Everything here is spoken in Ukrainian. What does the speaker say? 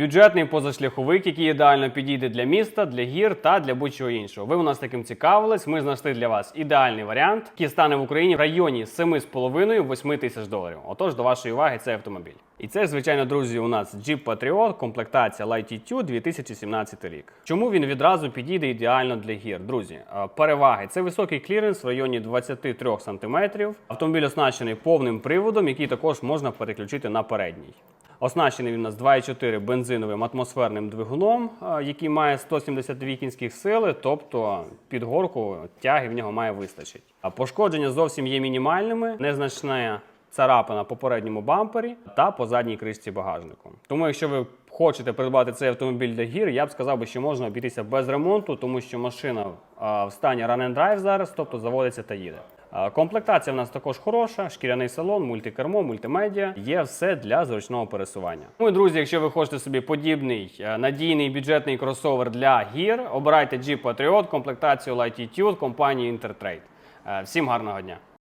Бюджетний позашляховик, який ідеально підійде для міста, для гір та для будь-чого іншого. Ви у нас таким цікавились. Ми знайшли для вас ідеальний варіант, який стане в Україні в районі 7,5-8 тисяч доларів. Отож, до вашої уваги цей автомобіль. І це, звичайно, друзі, у нас Jeep Patriot, комплектація Light 2017 рік. Чому він відразу підійде ідеально для гір? Друзі, е, переваги це високий кліренс в районі 23 см. Автомобіль оснащений повним приводом, який також можна переключити на передній. Оснащений він у нас 2,4 бензиновим атмосферним двигуном, е, який має 172 кінських сили, тобто під горку тяги в нього має вистачить. А пошкодження зовсім є мінімальними, незначна царапина по передньому бампері та по задній кришці багажнику. Тому, якщо ви хочете придбати цей автомобіль для гір, я б сказав, би, що можна обійтися без ремонту, тому що машина в стані run and drive зараз, тобто заводиться та їде. Комплектація в нас також хороша, шкіряний салон, мультикермо, мультимедіа. Є все для зручного пересування. Ну і друзі, якщо ви хочете собі подібний е, надійний бюджетний кросовер для гір, обирайте Jeep Patriot, комплектацію Light Attitude компанії Intertrade. Е, Всім гарного дня!